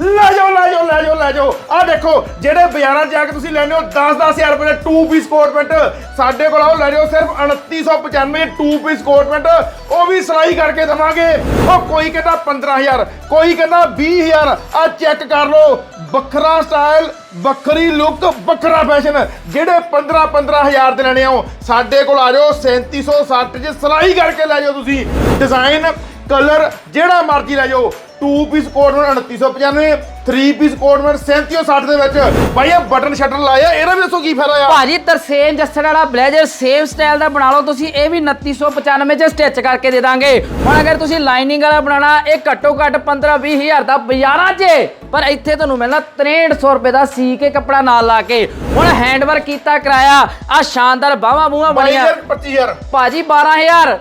ਲੈ ਜਾਓ ਲੈ ਜਾਓ ਲੈ ਜਾਓ ਲੈ ਜਾਓ। ਆ ਦੇਖੋ, ਜਿਹੜੇ ਬਾਜ਼ਾਰਾਂ 'ਚ ਜਾ ਕੇ ਤੁਸੀਂ ਲੈਣੇ ਹੋ 10-10000 ਰੁਪਏ ਦੇ 2 ਪੀਸ ਕੋਟ ਪੈਂਟ ਸਾਡੇ ਕੋਲ ਆਓ, ਲੈ ਜਾਓ, ਸਿਰਫ 2995 2 ਪੀਸ ਕੋਟ ਪੈਂਟ ਉਹ ਵੀ ਸਿਲਾਈ ਕਰਕੇ ਦਵਾਂਗੇ। ਉਹ ਕੋਈ ਕਹਿੰਦਾ 15000 ਕੋਈ ਕਹਿੰਦਾ 20000 ਆ ਚੈੱਕ ਕਰ ਲਓ। ਵੱਖਰਾ ਸਟਾਈਲ ਵੱਖਰੀ ਲੁੱਕ ਵੱਖਰਾ ਫੈਸ਼ਨ ਜਿਹੜੇ 15 15000 ਦੇ ਲੈਣੇ ਹੋ ਸਾਡੇ ਕੋਲ ਆ ਜਾਓ 3760 ਚ ਸਿਲਾਈ ਕਰਕੇ ਲੈ ਜਾਓ ਤੁਸੀਂ। ਡਿਜ਼ਾਈਨ ਕਲਰ ਜਿਹੜਾ ਮਰਜ਼ੀ ਲੈ ਜਾਓ। 2 ਪੀਸ ਕੋਟ ਮੈਂਟ 2995 3 ਪੀਸ ਕੋਟ ਮੈਂਟ 3760 ਦੇ ਵਿੱਚ। ਭਾਈ ਇਹ ਬਟਨ ਸ਼ਟਰ ਲਾਇਆ ਇਹਦਾ ਵੀ ਦੱਸੋ ਕੀ ਫਾਇਦਾ ਆ? ਭਾਜੀ ਤਰਸੇਮ ਜੱਸੜ ਵਾਲਾ ਬਲੇਜ਼ਰ ਸੇਮ ਸਟਾਈਲ ਦਾ ਬਣਾ ਲਓ। ਤੁਸੀਂ ਇਹ ਵੀ 2995 ਚ ਸਟਿਚ ਕਰਕੇ ਦੇ ਦਾਂਗੇ। ਹੁਣ ਅਗਰ ਤੁਸੀਂ ਲਾਈਨਿੰਗ ਵਾਲਾ ਬਣਾਉਣਾ ਇਹ ਘੱਟੋ ਘੱਟ 15 20 ਹਜ਼ਾਰ ਦਾ ਬਾਜ਼ਾਰਾਂ 'ਚ। ਪਰ ਇੱਥੇ ਤੁਹਾਨੂੰ ਮਿਲਣਾ 6300 ਰੁਪਏ ਦਾ ਸੀ ਕੇ ਕੱਪੜਾ ਨਾਲ ਲਾ ਕੇ। ਹੁਣ ਹੈਂਡਵਰਕ ਕੀਤਾ ਕਰਾਇਆ ਆ ਸ਼ਾਨਦਾਰ ਬਾਹਾਂ ਬੂਹਾਂ ਬਣੀਆਂ। 25000 ਭਾਜੀ 12000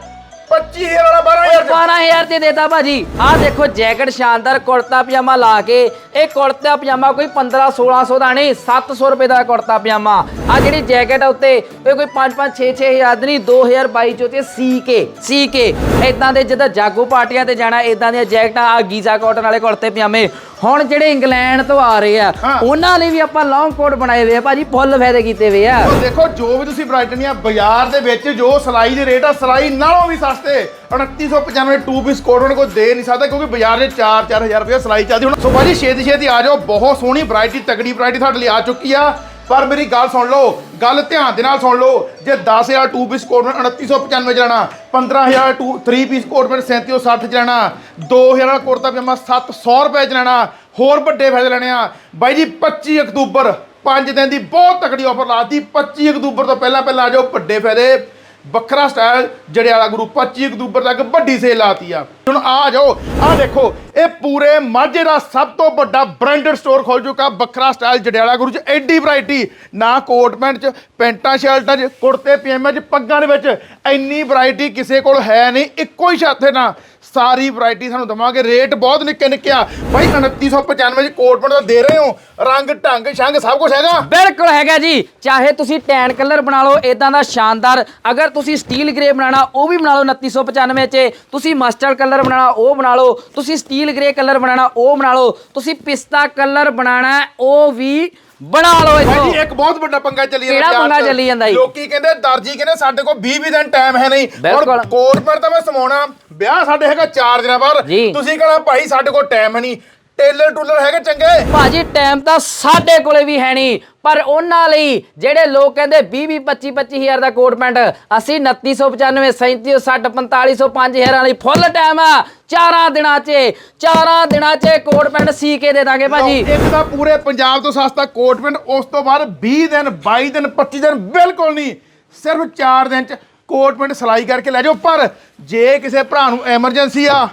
25000 ਵਾਲਾ 12000 ਚ 12000 ਤੇ ਦੇਤਾ ਭਾਜੀ। ਆਹ ਦੇਖੋ, ਜੈਕਟ ਸ਼ਾਨਦਾਰ ਕੁੜਤਾ ਪਜਾਮਾ ਲਾ ਕੇ, ਇਹ ਕੁੜਤਾ ਪਜਾਮਾ ਕੋਈ 15 1600 ਦਾ ਨਹੀਂ 700 ਰੁਪਏ ਦਾ ਕੁੜਤਾ ਪਜਾਮਾ। ਆ ਜਿਹੜੀ ਜੈਕਟ ਆ ਉੱਤੇ, ਇਹ ਕੋਈ 5 5 6 6 ਹਜ਼ਾਰ ਦੀ ਨਹੀਂ 2022 ਚ ਉੱਤੇ ਸੀ ਕੇ ਸੀ ਕੇ ਇਦਾਂ ਦੇ ਜਿੱਦਾਂ ਜਾਗੋ ਪਾਰਟੀਆਂ ਤੇ ਜਾਣਾ ਇਦਾਂ ਦੀਆਂ ਜੈਕਟਾਂ ਆ ਗੀਜ਼ਾ ਕਾਟਨ ਵਾਲੇ ਕੁੜਤੇ ਪਜਾਮੇ। ਹੁਣ ਜਿਹੜੇ ਇੰਗਲੈਂਡ ਤੋਂ ਆ ਰਹੇ ਆ। ਉਹਨਾਂ ਲਈ ਵੀ ਆਪਾਂ ਲੌਂਗ ਕੋਟ ਬਣਾਏ ਹੋਏ ਆ ਭਾਜੀ ਫੁੱਲ ਫਾਇਦੇ ਕੀਤੇ ਹੋਏ ਆ। ਉਹ ਦੇਖੋ ਜੋ ਵੀ ਤੁਸੀਂ ਬ੍ਰਾਈਟਨੀਆਂ ਬਾਜ਼ਾਰ ਦੇ ਵਿੱਚ ਜੋ ਸਿਲਾਈ ਦੇ ਰੇਟ ਆ ਸਿਲਾਈ ਨਾਲੋਂ ਵੀ ਸਸਤੇ। 2995 2 ਪੀਸ ਕੋਟ ਉਹਨਾਂ ਕੋਈ ਦੇ ਨਹੀਂ ਸਕਦਾ ਕਿਉਂਕਿ ਬਾਜ਼ਾਰ ਦੇ 4-4000 ਰੁਪਏ ਸਿਲਾਈ ਚੱਲਦੀ। ਹੁਣ ਸੋ ਭਾਜੀ ਛੇਤੀ ਛੇਤੀ ਆ ਜਾਓ ਬਹੁਤ ਸੋਹਣੀ ਵੈਰਾਈਟੀ ਤਗੜੀ ਵੈਰਾਈਟੀ ਤੁਹਾਡੇ ਲਈ ਆ ਚੁੱਕੀ ਆ। ਪਰ ਮੇਰੀ ਗੱਲ ਸੁਣ ਲਓ, ਗੱਲ ਧਿਆਨ ਦੇ ਨਾਲ ਸੁਣ ਲਓ, ਜੇ 10000 2 ਪੀਸ ਕੋਟ ਮੈਂਟ 2995 ਚ ਲੈਣਾ 15000 2 3 ਪੀਸ ਕੋਟ ਮੈਂਟ 3760 ਚ ਲੈਣਾ 2000 ਵਾਲਾ ਕੁੜਤਾ ਪਜਾਮਾ 700 ਰੁਪਏ ਚ ਲੈਣਾ, ਹੋਰ ਵੱਡੇ ਫਾਇਦੇ ਲੈਣੇ ਆ। ਬਾਈ ਜੀ 25 ਅਕਤੂਬਰ 5 ਦਿਨ ਦੀ ਬਹੁਤ ਤਕੜੀ ਆਫਰ ਲਾਤੀ 25 ਅਕਤੂਬਰ ਤੋਂ ਪਹਿਲਾਂ ਪਹਿਲਾਂ ਆ ਜਾਓ, ਵੱਡੇ ਫਾਇਦੇ, ਵੱਖਰਾ ਸਟਾਈਲ ਜਿਹੜੇ ਵਾਲਾ ਗੁਰੂ 25 ਅਕਤੂਬਰ ਤੱਕ ਵੱਡੀ ਸੇਲ ਲਾਤੀ ਆ। ਹੁਣ ਆ ਜਾਓ। ਆ ਦੇਖੋ, ਇਹ ਪੂਰੇ ਮਾਝੇ ਦਾ ਸਭ ਤੋਂ ਵੱਡਾ ਬ੍ਰਾਂਡਡ ਸਟੋਰ ਖੋਲ ਚੁੱਕਾ, ਵੱਖਰਾ ਸਟਾਈਲ ਜੜਿਆਲਾ ਗੁਰੂ ਚ, ਐਡੀ ਵੈਰਾਈਟੀ ਨਾ ਕੋਟ ਪੈਂਟ ਚ, ਪੈਂਟਾਂ, ਸ਼ਰਟਾਂ ਚ, ਕੁੜਤੇ ਪਜਾਮੇ ਚ, ਪੱਗਾਂ ਦੇ ਵਿੱਚ, ਇੰਨੀ ਵੈਰਾਈਟੀ ਕਿਸੇ ਕੋਲ ਹੈ ਨਹੀਂ, ਇੱਕੋ ਹੀ ਛਾਤੇ ਨਾਲ। ਸਾਰੀ ਵੈਰਾਈਟੀ ਸਾਨੂੰ ਦਵਾਂਗੇ ਰੇਟ ਬਹੁਤ ਨਿੱਕੇ ਨਿੱਕੇ ਆ। ਬਾਈ 2995 ਚ ਕੋਟ ਪੈਂਟ ਦਾ ਦੇ ਰਹੇ ਹੋ। ਰੰਗ, ਢੰਗ, ਸ਼ੰਗ ਸਭ ਕੁਝ ਹੈਗਾ। ਬਿਲਕੁਲ ਹੈਗਾ ਜੀ। ਚਾਹੇ ਤੁਸੀਂ ਟੈਨ ਕਲਰ ਬਣਾ ਲਓ ਇਦਾਂ ਦਾ ਸ਼ਾਨਦਾਰ। ਅਗਰ ਤੁਸੀਂ ਸਟੀਲ ਗ੍ਰੇ ਬਣਾਉਣਾ, ਉਹ ਵੀ ਬਣਾ ਲਓ 2995 ਚ। ਤੁਸੀਂ ਮਸਟਰਡ ਕਲਰ ਬਣਾਉਣਾ ਉਹ ਬਣਾ ਲਓ ਤੁਸੀਂ ਸਟੀਲ ਗ੍ਰੇ ਕਲਰ ਬਣਾਉਣਾ ਉਹ ਬਣਾ ਲਓ ਤੁਸੀਂ ਪਿਸਤਾ ਕਲਰ ਬਣਾਉਣਾ ਹੈ, ਉਹ ਵੀ ਬਣਾ ਲਓ ਭਾਈ ਜੀ ਇੱਕ ਬਹੁਤ ਵੱਡਾ ਪੰਗਾ ਚੱਲੀ ਜਾਂਦਾ ਕਿਹੜਾ ਪੰਗਾ। ਚੱਲੀ ਜਾਂਦਾ ਜੀ? ਲੋਕੀ ਕਹਿੰਦੇ ਦਰਜੀ ਕਹਿੰਦੇ ਸਾਡੇ ਕੋਲ 20 20 ਦਿਨ ਟਾਈਮ ਹੈ ਨਹੀਂ ਬਿਲਕੁਲ। ਕੋਟ ਪਰ ਤਾਂ ਮੈਂ ਸਮਾਉਣਾ ਵਿਆਹ ਸਾਡੇ ਹੈਗਾ 4 ਦਿਨਾਂ ਬਾਅਦ। ਤੁਸੀਂ ਕਹਣਾ ਭਾਈ ਸਾਡੇ ਕੋਲ ਟਾਈਮ ਹੈ ਨਹੀਂ ਟੇਲਰ ਟੂਲਰ ਹੈਗੇ ਚੰਗੇ। ਭਾਜੀ ਟਾਈਮ ਤਾਂ ਸਾਡੇ ਕੋਲੇ ਵੀ ਹੈ ਨਹੀਂ ਪਰ ਉਹਨਾਂ ਲਈ ਜਿਹੜੇ ਲੋਕ ਕਹਿੰਦੇ 20 20 25 25 ਹਜ਼ਾਰ ਦਾ ਕੋਟ ਪੈਂਟ ਅਸੀਂ 2995 3760 4500 5000 ਵਾਲੀ ਫੁੱਲ ਟਾਈਮ ਆ। ਚਾਰਾਂ ਦਿਨਾਂ 'ਚ ਚਾਰਾਂ ਦਿਨਾਂ 'ਚ ਕੋਟ ਪੈਂਟ ਸੀ ਕੇ ਦੇ ਦਾਂਗੇ ਭਾਜੀ। ਇੱਕ ਤਾਂ ਪੂਰੇ ਪੰਜਾਬ ਤੋਂ ਸਸਤਾ ਕੋਟ ਪੈਂਟ ਉਸ ਤੋਂ ਬਾਅਦ 20 ਦਿਨ 22 ਦਿਨ 25 ਦਿਨ ਬਿਲਕੁਲ ਨਹੀਂ ਸਿਰਫ 4 ਦਿਨ ਚ ਕੋਟ ਪੈਂਟ ਸਿਲਾਈ ਕਰਕੇ ਲੈ ਜਾਓ। ਪਰ ਜੇ ਕਿਸੇ ਭਰਾ ਨੂੰ ਐਮਰਜੈਂਸੀ ਆ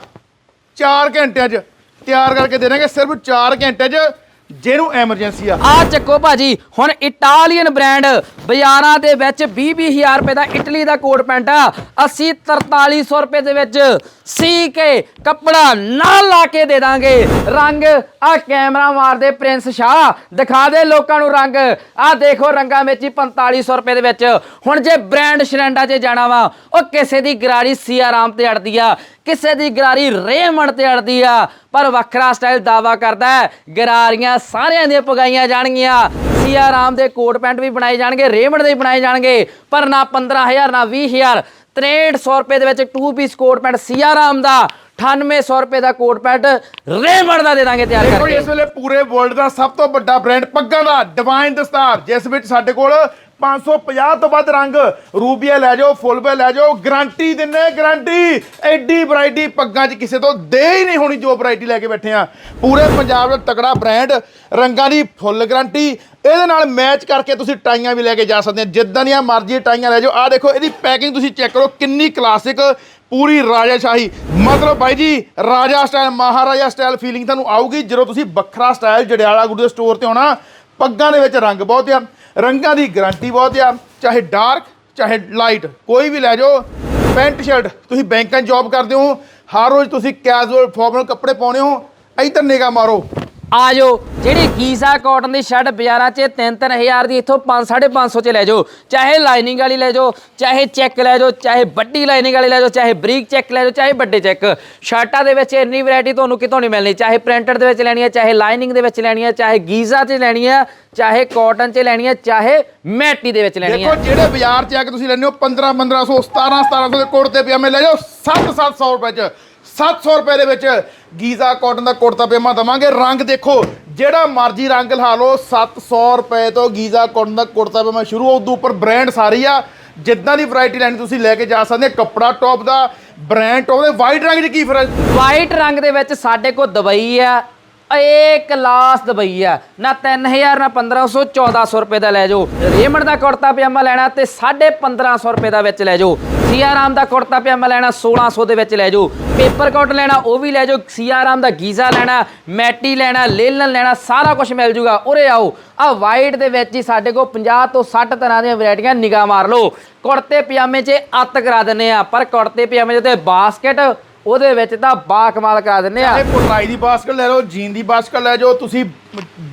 4 ਘੰਟਿਆਂ ਚ ਤਿਆਰ ਕਰਕੇ ਦੇ ਦਾਂਗੇ ਸਿਰਫ 4 ਘੰਟੇ ਚ, ਜਿਹਨੂੰ ਐਮਰਜੈਂਸੀ ਆ। ਆ ਚੱਕੋ ਭਾਜੀ, ਹੁਣ ਇਟਾਲੀਅਨ ਬ੍ਰਾਂਡ ਬਾਜ਼ਾਰਾਂ ਦੇ ਵਿੱਚ 20 ਹਜ਼ਾਰ ਰੁਪਏ ਦਾ ਇਟਲੀ ਦਾ ਕੋਟ ਪੈਂਟ ਆ। ਅਸੀਂ 4300 ਰੁਪਏ ਦੇ ਵਿੱਚ ਸੀ ਕੇ ਕੱਪੜਾ ਨਾਲ ਲਾ ਕੇ ਦੇ ਦਾਂਗੇ। ਰੰਗ ਆ ਕੈਮਰਾ ਮਾਰਦੇ ਪ੍ਰਿੰਸ ਸ਼ਾਹ। ਦਿਖਾ ਦੇ ਲੋਕਾਂ ਨੂੰ ਰੰਗ। ਆ ਦੇਖੋ ਰੰਗਾਂ ਵਿੱਚ ਹੀ 4500 ਰੁਪਏ ਦੇ ਵਿੱਚ। ਹੁਣ ਜੇ ਬ੍ਰਾਂਡ ਸ਼ਰੈਂਡਾ 'ਚ ਜਾਣਾ ਵਾ, ਉਹ ਕਿਸੇ ਦੀ ਗਰਾਰੀ ਸੀਆਰਾਮ ਤੇ ਅੜਦੀ ਆ, ਕਿਸੇ ਦੀ ਗਰਾਰੀ ਰੇਮੰਡ ਤੇ ਅੜਦੀ ਆ। ਪਰ ਵੱਖਰਾ ਸਟਾਈਲ ਦਾਵਾ ਕਰਦਾ ਹੈ। ਗਰਾਰੀਆਂ ਸਾਰਿਆਂ ਦੀਆਂ ਪਗਾਈਆਂ ਜਾਣਗੀਆਂ। ਸੀਆ ਰਾਮ ਦੇ ਕੋਟ ਪੈਂਟ ਵੀ ਬਣਾਏ ਜਾਣਗੇ ਰੇਮੰਡ ਦੇ ਵੀ ਬਣਾਏ ਜਾਣਗੇ। ਪਰ ਨਾ 15000 ਨਾ 20000 6300 ਰੁਪਏ ਦੇ ਵਿੱਚ 2 piece coat pant Siya Ram ਦਾ। 9800 ਰੁਪਏ ਦਾ ਕੋਟ ਪੈਂਟ ਰੇਮੰਡ ਦਾ ਦੇ ਦਾਂਗੇ ਤਿਆਰ ਦੇਖੋ ਕਰਕੇ। ਇਸ ਵੇਲੇ ਪੂਰੇ ਵਰਲਡ ਦਾ ਸਭ ਤੋਂ ਵੱਡਾ ਬ੍ਰਾਂਡ ਪੱਗਾਂ ਦਾ ਡਿਵਾਈਨ ਦਸਤਾਰ ਜਿਸ ਵਿੱਚ ਸਾਡੇ ਕੋਲ 550 ਤੋਂ ਵੱਧ ਰੰਗ ਰੂਬੀਆ ਲੈ ਜਾਓ ਫੁੱਲਵੇ ਲੈ ਜਾਓ ਗਾਰੰਟੀ ਦਿੰਨੇ ਗਾਰੰਟੀ ਐਡੀ ਵੈਰਾਈਟੀ ਪੱਗਾਂ 'ਚ ਕਿਸੇ ਤੋਂ ਦੇ ਹੀ ਨਹੀਂ ਹੋਣੀ ਜੋ ਵੈਰਾਈਟੀ ਲੈ ਕੇ ਬੈਠੇ ਆ। ਪੂਰੇ ਪੰਜਾਬ ਦਾ ਤਕੜਾ ਬ੍ਰਾਂਡ ਰੰਗਾਂ ਦੀ ਫੁੱਲ ਗਾਰੰਟੀ ਇਹਦੇ ਨਾਲ ਮੈਚ ਕਰਕੇ ਤੁਸੀਂ ਟਾਈਆਂ ਵੀ ਲੈ ਕੇ ਜਾ ਸਕਦੇ ਆ। ਜਿੱਦਾਂ ਦੀਆਂ ਮਰਜ਼ੀ ਟਾਈਆਂ ਲੈ ਜਾਓ। ਆ ਦੇਖੋ ਇਹਦੀ ਪੈਕਿੰਗ ਤੁਸੀਂ ਚੈੱਕ ਕਰੋ ਕਿੰਨੀ ਕਲਾਸਿਕ ਪੂਰੀ ਰਾਜਾਸ਼ਾਹੀ। ਮਤਲਬ ਬਾਈ ਜੀ, ਰਾਜਾ ਸਟਾਈਲ ਮਹਾਰਾਜਾ ਸਟਾਈਲ ਫੀਲਿੰਗ ਤੁਹਾਨੂੰ ਆਊਗੀ। ਜਦੋਂ ਤੁਸੀਂ ਵੱਖਰਾ ਸਟਾਈਲ ਜੜਿਆਲਾ ਗੁਰੂ ਦੇ ਸਟੋਰ ਤੇ ਆਉਣਾ, ਪੱਗਾਂ ਦੇ ਵਿੱਚ ਰੰਗ ਬਹੁਤ ਆ, ਰੰਗਾਂ ਦੀ ਗਾਰੰਟੀ ਬਹੁਤ ਆ, ਚਾਹੇ ਡਾਰਕ ਚਾਹੇ ਲਾਈਟ ਕੋਈ ਵੀ ਲੈ ਜਾਓ, ਪੈਂਟ ਸ਼ਰਟ ਤੁਸੀਂ ਬੈਂਕਾਂ 'ਚ ਜੌਬ ਕਰਦੇ ਹੋ, ਹਰ ਰੋਜ਼ ਤੁਸੀਂ ਕੈਜੂਅਲ ਫਾਰਮਲ ਕੱਪੜੇ ਪਾਉਣੇ ਹੋ, ਇੱਧਰ ਨਿਗਾਹ ਮਾਰੋ। ਆ ਜਾਓ। ਜਿਹੜੀ ਗੀਜ਼ਾ ਕਾਟਨ ਦੀ ਸ਼ਰਟ ਬਾਜ਼ਾਰਾਂ 'ਚ 3-3000 ਦੀ, ਇੱਥੋਂ 5-550 'ਚ ਲੈ ਜਾਓ। ਚਾਹੇ ਲਾਈਨਿੰਗ ਵਾਲੀ ਲੈ ਜਾਓ, ਚਾਹੇ ਚੈੱਕ ਲੈ ਜਾਓ, ਚਾਹੇ ਵੱਡੀ ਲਾਈਨਿੰਗ ਵਾਲੀ ਲੈ ਜਾਓ, ਚਾਹੇ ਬਰੀਕ ਚੈੱਕ ਲੈ ਜਾਓ, ਚਾਹੇ ਵੱਡੇ ਚੈੱਕ ਸ਼ਰਟਾਂ ਦੇ ਵਿੱਚ ਇੰਨੀ ਵੈਰਾਈਟੀ ਤੁਹਾਨੂੰ ਕਿਤੋਂ ਨਹੀਂ ਮਿਲਣੀ। ਚਾਹੇ ਪ੍ਰਿੰਟਡ ਦੇ ਵਿੱਚ ਲੈਣੀ ਹੈ, ਚਾਹੇ ਲਾਈਨਿੰਗ ਦੇ ਵਿੱਚ ਲੈਣੀ ਹੈ, ਚਾਹੇ ਗੀਜ਼ਾ 'ਚ ਲੈਣੀ ਹੈ, ਚਾਹੇ ਕਾਟਨ 'ਚ ਲੈਣੀ ਹੈ, ਚਾਹੇ ਮੈਟੀ ਦੇ ਵਿੱਚ ਲੈਣੀ ਦੇਖੋ ਹੈ ਜਿਹੜੇ ਬਾਜ਼ਾਰ 'ਚ ਆ ਕੇ ਤੁਸੀਂ ਲੈਣੇ ਹੋ 15 1500 17 1700 ਦੇ ਕੁੜਤੇ ਪਜਾਮੇ ਲੈ ਜਾਓ 7 700 ਰੁਪਏ 'ਚ। 700 ਰੁਪਏ ਦੇ ਵਿੱਚ ਗੀਜ਼ਾ ਕਾਟਨ ਦਾ ਕੁੜਤਾ ਪਜਾਮਾ ਦਵਾਂਗੇ। ਰੰਗ ਦੇਖੋ, ਜਿਹੜਾ ਮਰਜ਼ੀ ਰੰਗ ਲਾ ਲਓ 700 ਰੁਪਏ ਤੋਂ ਗੀਜ਼ਾ ਕਾਟਨ ਦਾ ਕੁੜਤਾ ਪਜਾਮਾ ਸ਼ੁਰੂ ਉਦੋਂ ਉੱਪਰ ਬ੍ਰਾਂਡ ਸਾਰੀ ਆ। ਜਿੱਦਾਂ ਦੀ ਵੈਰਾਈਟੀ ਲੈਣੀ ਤੁਸੀਂ ਲੈ ਕੇ ਜਾ ਸਕਦੇ ਹੋ। ਕੱਪੜਾ ਟੌਪ ਦਾ ਬ੍ਰਾਂਡ ਟੌਪ ਦੇ। ਵਾਈਟ ਰੰਗ 'ਚ ਕੀ ਫ਼ਰਕ? ਵਾਈਟ ਰੰਗ ਦੇ ਵਿੱਚ ਸਾਡੇ ਕੋਲ ਦਵਾਈ ਆ। ਏ ਕਲਾਸ ਦਬਈ ਆ। ਨਾ 3000 ਨਾ 1500 1400 ਰੁਪਏ ਦਾ ਲੈ ਜਾਓ। ਰੇਮੰਡ ਦਾ ਕੁੜਤਾ ਪਜਾਮਾ ਲੈਣਾ ਤੇ 1550 ਰੁਪਏ ਦਾ ਵਿੱਚ ਲੈ ਜਾਓ। ਸੀਆਰਾਮ ਦਾ ਕੁੜਤਾ ਪਜਾਮਾ ਲੈਣਾ 1600 ਦੇ ਵਿੱਚ ਲੈ ਜਾਓ। ਪੇਪਰ ਕੋਟ ਲੈਣਾ, ਉਹ ਵੀ ਲੈ ਜਾਓ। ਸੀਆਰਾਮ ਦਾ ਗੀਜ਼ਾ ਲੈਣਾ, ਮੈਟੀ ਲੈਣਾ ਲੇਲਨ ਲੈਣਾ, ਸਾਰਾ ਕੁਝ ਮਿਲ ਜੂਗਾ। ਉਰੇ ਆਓ। ਆ ਵਾਈਟ ਦੇ ਵਿੱਚ ਹੀ ਸਾਡੇ ਕੋਲ 50 ਤੋਂ 60 ਤਰ੍ਹਾਂ ਦੀਆਂ ਵੈਰਾਈਟੀਆਂ ਨਿਗਾਹ ਮਾਰ ਲਓ। ਕੁੜਤੇ ਪਜਾਮੇ 'ਚ ਅੱਤ ਕਰਾ ਦਿੰਨੇ ਆ, ਪਰ ਕੁੜਤੇ ਪਜਾਮੇ ਦੇ ਤੇ ਬਾਸਕਟ, ਉਹਦੇ ਵਿੱਚ ਤਾਂ ਬਾ ਕਮਾਲ ਕਰਾ ਦਿੰਨੇ ਆ। ਇਹ ਪੁਟਰਾਈ ਦੀ ਬਾਸਕਟ ਲੈ ਲਓ, ਜੀਨ ਦੀ ਬਾਸਕਟ ਲੈ ਜਾਓ। ਤੁਸੀਂ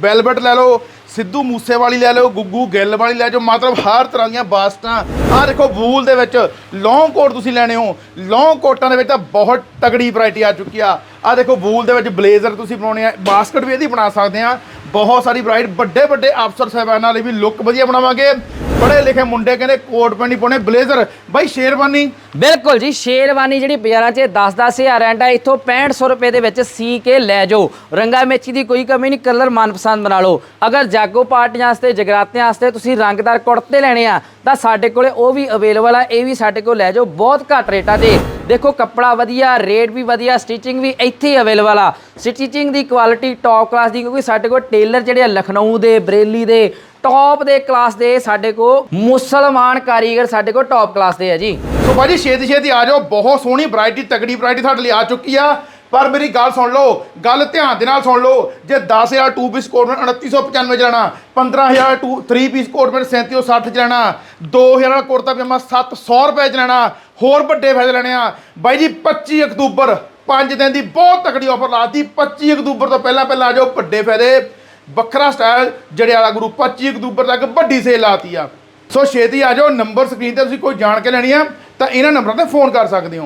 ਵੈਲਵਟ ਲੈ ਲਓ, ਸਿੱਧੂ ਮੂਸੇ ਵਾਲੀ ਲੈ ਲਓ, ਗੁੱਗੂ ਗਿੱਲ ਵਾਲੀ ਲੈ ਜਾਓ, ਮਤਲਬ ਹਰ ਤਰ੍ਹਾਂ ਦੀਆਂ ਬਾਸਕਟਾਂ ਆਹ ਦੇਖੋ ਵੂਲ ਦੇ ਵਿੱਚ ਲੌਂਗ ਕੋਟ ਤੁਸੀਂ ਲੈਣੇ ਹੋ। ਲੌਂਗ ਕੋਟਾਂ ਦੇ ਵਿੱਚ ਤਾਂ ਬਹੁਤ ਤਗੜੀ ਵੈਰਾਈਟੀ ਆ ਚੁੱਕੀ ਆ। ਆਹ ਦੇਖੋ ਵੂਲ ਦੇ ਵਿੱਚ ਬਲੇਜ਼ਰ ਤੁਸੀਂ ਬਣਾਉਣੇ ਆ, ਬਾਸਕਟ ਵੀ ਇਹਦੀ ਬਣਾ ਸਕਦੇ ਆ। ਬਹੁਤ ਸਾਰੀ ਵੈਰਾਈਟੀ ਵੱਡੇ ਵੱਡੇ ਅਫਸਰ ਸਾਹਿਬਾਨਾਂ ਲਈ ਵੀ ਲੁੱਕ ਵਧੀਆ ਬਣਾਵਾਂਗੇ। ਪੜ੍ਹੇ ਲਿਖੇ ਮੁੰਡੇ ਕਹਿੰਦੇ ਕੋਟ ਪੈਣੀ ਪਾਉਣੇ, ਬਲੇਜ਼ਰ। ਬਾਈ, ਸ਼ੇਰਵਾਨੀ? ਬਿਲਕੁਲ ਜੀ, ਸ਼ੇਰਵਾਨੀ ਜਿਹੜੀ ਬਾਜ਼ਾਰਾਂ 'ਚ 10-10 ਹਜ਼ਾਰ ਰੈਂਟ ਹੈ ਇੱਥੋਂ 6500 ਰੁਪਏ ਦੇ ਵਿੱਚ ਸੀ ਕੇ ਲੈ ਜਾਓ। ਰੰਗਾ ਮੇਚੀ ਦੀ ਕੋਈ ਕਮੀ ਨਹੀਂ, ਕਲਰ ਮਨਪਸੰਦ ਬਣਾ ਲਓ। ਅਗਰ ਜਾਗੋ ਪਾਰਟੀਆਂ ਵਾਸਤੇ, ਜਗਰਾਤਿਆਂ ਵਾਸਤੇ ਤੁਸੀਂ ਰੰਗਦਾਰ ਕੁੜਤੇ ਲੈਣੇ ਆ, ਤਾਂ ਸਾਡੇ ਕੋਲੇ ਉਹ ਵੀ ਅਵੇਲੇਬਲ ਆ, ਇਹ ਵੀ ਸਾਡੇ ਕੋਲ ਲੈ ਜਾਓ, ਬਹੁਤ ਘੱਟ ਰੇਟਾਂ ਤੇ। ਦੇਖੋ ਕੱਪੜਾ ਵਧੀਆ ਰੇਟ ਵੀ ਵਧੀਆ ਸਟਿਚਿੰਗ ਵੀ ਇੱਥੇ ਹੀ ਅਵੇਲੇਬਲ ਆ। ਸਟਿਚਿੰਗ ਦੀ ਕੁਆਲਿਟੀ ਟੌਪ ਕਲਾਸ ਦੀ, ਕਿਉਂਕਿ ਸਾਡੇ ਕੋਲ ਟੇਲਰ ਜਿਹੜੇ ਆ ਲਖਨਊ ਦੇ, ਬਰੇਲੀ ਦੇ ਟੌਪ ਦੇ ਕਲਾਸ ਦੇ ਸਾਡੇ ਕੋਲ ਮੁਸਲਮਾਨ ਕਾਰੀਗਰ ਸਾਡੇ ਕੋਲ ਟੌਪ ਕਲਾਸ ਦੇ ਆ ਜੀ। ਸੋ ਭਾਜੀ ਛੇਤੀ ਛੇਤੀ ਆ ਜਾਓ। ਬਹੁਤ ਸੋਹਣੀ ਵੈਰਾਈਟੀ ਤਗੜੀ ਵੈਰਾਈਟੀ ਸਾਡੇ ਲਈ ਆ ਚੁੱਕੀ ਆ। ਪਰ ਮੇਰੀ ਗੱਲ ਸੁਣ ਲਓ, ਗੱਲ ਧਿਆਨ ਦੇ ਨਾਲ ਸੁਣ ਲਓ, ਜੇ 10000 2 ਪੀਸ ਕੋਟ ਮੈਂਟ 2995 ਚ ਲੈਣਾ 15000 2 3 ਪੀਸ ਕੋਟ ਮੈਂਟ 3760 ਚ ਲੈਣਾ 2000 ਵਾਲਾ ਕੁੜਤਾ ਪਜਾਮਾ 700 ਰੁਪਏ ਚ ਲੈਣਾ ਹੋਰ ਵੱਡੇ ਫਾਇਦੇ ਲੈਣੇ ਆ। ਬਾਈ ਜੀ 25 ਅਕਤੂਬਰ 5 ਦਿਨ ਦੀ ਬਹੁਤ ਤਕੜੀ ਆਫਰ ਲਾਤੀ 25 ਅਕਤੂਬਰ ਤੋਂ ਪਹਿਲਾਂ ਪਹਿਲਾਂ ਆ ਜਾਓ, ਵੱਡੇ ਫਾਇਦੇ, ਵੱਖਰਾ ਸਟਾਈਲ ਜਿਹੜੇ ਵਾਲਾ ਗਰੁੱਪ 25 ਅਕਤੂਬਰ ਤੱਕ ਵੱਡੀ ਸੇਲ ਲਾਤੀ ਆ। ਸੋ ਛੇਤੀ ਆ ਜਾਓ ਨੰਬਰ ਸਕਰੀਨ ਤੇ ਤੁਸੀਂ ਕੋਈ ਜਾਣ ਕੇ ਲੈਣੀ ਆ, ਤਾਂ ਇਹਨਾਂ ਨੰਬਰਾਂ ਤੇ ਫੋਨ ਕਰ ਸਕਦੇ ਹੋ।